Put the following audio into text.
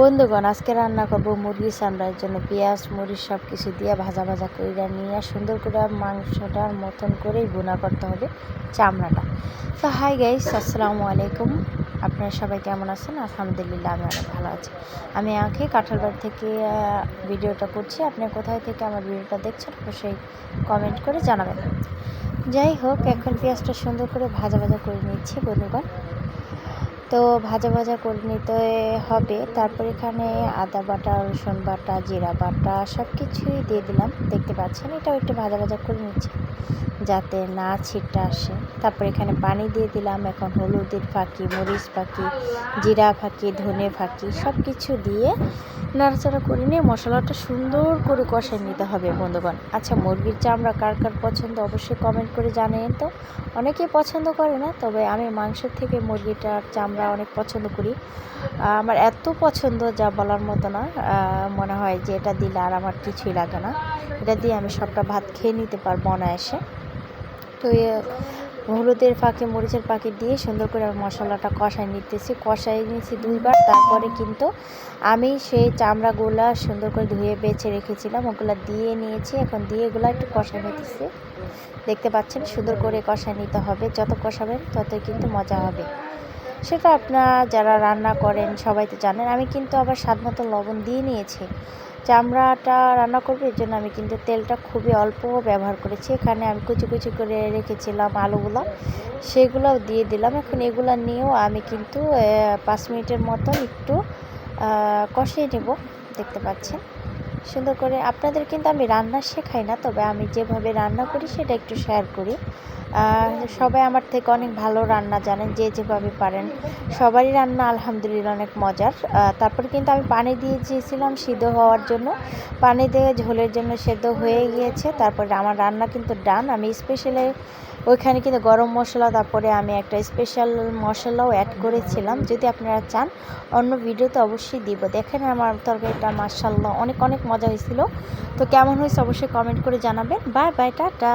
বন্ধুগণ, আজকে রান্না করব মুরগি চামড়ার জন্য। পেঁয়াজ, মরিচ সব কিছু দিয়ে ভাজা ভাজা করে নিয়ে সুন্দর করে মাংসটার মতন করেই গুণা করতে হবে চামড়াটা। তো হাই গাইস আসসালামু আলাইকুম। আপনারা সবাই কেমন আছেন? আলহামদুলিল্লাহ, আমি অনেক ভালো আছি। আমি আঁকে কাঁঠালবাড়ি থেকে ভিডিওটা করছি। আপনি কোথায় থেকে আমার ভিডিওটা দেখছেন অবশ্যই কমেন্ট করে জানাবেন। যাই হোক, এখন পেঁয়াজটা সুন্দর করে ভাজা ভাজা করে নিচ্ছি বন্ধুগণ। তো ভাজা ভাজা করে নিতে হবে। তারপর এখানে আদা বাটা, রসুন বাটা, জিরা বাটা সব কিছুই দিয়ে দিলাম। দেখতে পাচ্ছেন, এটাও একটু ভাজা ভাজা করে নিচ্ছি যাতে না ছিটটা আসে। তারপর এখানে পানি দিয়ে দিলাম, এখন হলুদের ফাঁকি, মরিচ ফাঁকি, জিরা ফাঁকি, ধনে ফাঁকি সব কিছু দিয়ে নাড়াচাড়া করে নিয়ে মশলাটা সুন্দর করে কষাই নিতে হবে বন্ধুগণ। আচ্ছা মুরগির চামড়া কার কার পছন্দ অবশ্যই কমেন্ট করে জানিয়ে তো। অনেকেই পছন্দ করে না, তবে আমি মাংসের থেকে মুরগিটার চামড়া অনেক পছন্দ করি। আমার এত পছন্দ যা বলার মতো না। মনে হয় যে এটা দিলে আর আমার কিছুই লাগে না। এটা দিয়ে আমি সবটা ভাত খেয়ে নিতে পারব অনায়াসে। তো হলুদের ফাঁকে, মরিচের পাখি দিয়ে সুন্দর করে আমি মশলাটা কষাই নিতেছি। কষাই নিয়েছি দুইবার, তারপরে কিন্তু আমি সেই চামড়াগুলা সুন্দর করে ধুয়ে বেছে রেখেছিলাম। ওগুলা দিয়ে নিয়েছি, এখন দিয়ে এগুলো একটু কষাই নিতেছি। দেখতে পাচ্ছেন সুন্দর করে কষাই নিতে হবে। যত কষাবেন ততই কিন্তু মজা হবে। সেটা আপনারা যারা রান্না করেন সবাই তো জানেন, আমি কিন্তু আবার স্বাদ মতো লবণ দিয়ে নিয়েছি। চামড়াটা রান্না করব, এর জন্য আমি কিন্তু তেলটা খুবই অল্প ব্যবহার করেছি। এখানে আমি কুচি কুচি করে রেখেছিলাম আলুগুলো, সেগুলোও দিয়ে দিলাম। এখন এগুলো নিয়েও আমি কিন্তু পাঁচ মিনিটের মতন একটু কষিয়ে নেব। দেখতে পাচ্ছেন? সুন্দর করে আপনাদের কিন্তু আমি রান্না শেখাই না, তবে আমি যেভাবে রান্না করি সেটা একটু শেয়ার করি। সবাই আমার থেকে অনেক ভালো রান্না জানেন, যে যেভাবে পারেন। সবারই রান্না আলহামদুলিল্লাহ অনেক মজার। তারপর কিন্তু আমি পানি দিয়ে দিয়েছিলাম সিদ্ধ হওয়ার জন্য। পানি দিয়ে ঝোলের জন্য সেদ্ধ হয়ে গিয়েছে, তারপরে আমার রান্না কিন্তু ডান আমি স্পেশালি ওইখানে কিন্তু গরম মশলা, তারপরে আমি একটা স্পেশাল মশলাও অ্যাড করেছিলাম। যদি আপনারা চান, অন্য ভিডিওতে অবশ্যই দিব। দেখেন আমার তরকারিটা মার্শাল্লাহ অনেক অনেক মজা হয়েছিল। তো কেমন হয়েছে অবশ্যই কমেন্ট করে জানাবেন। Bye bye tata.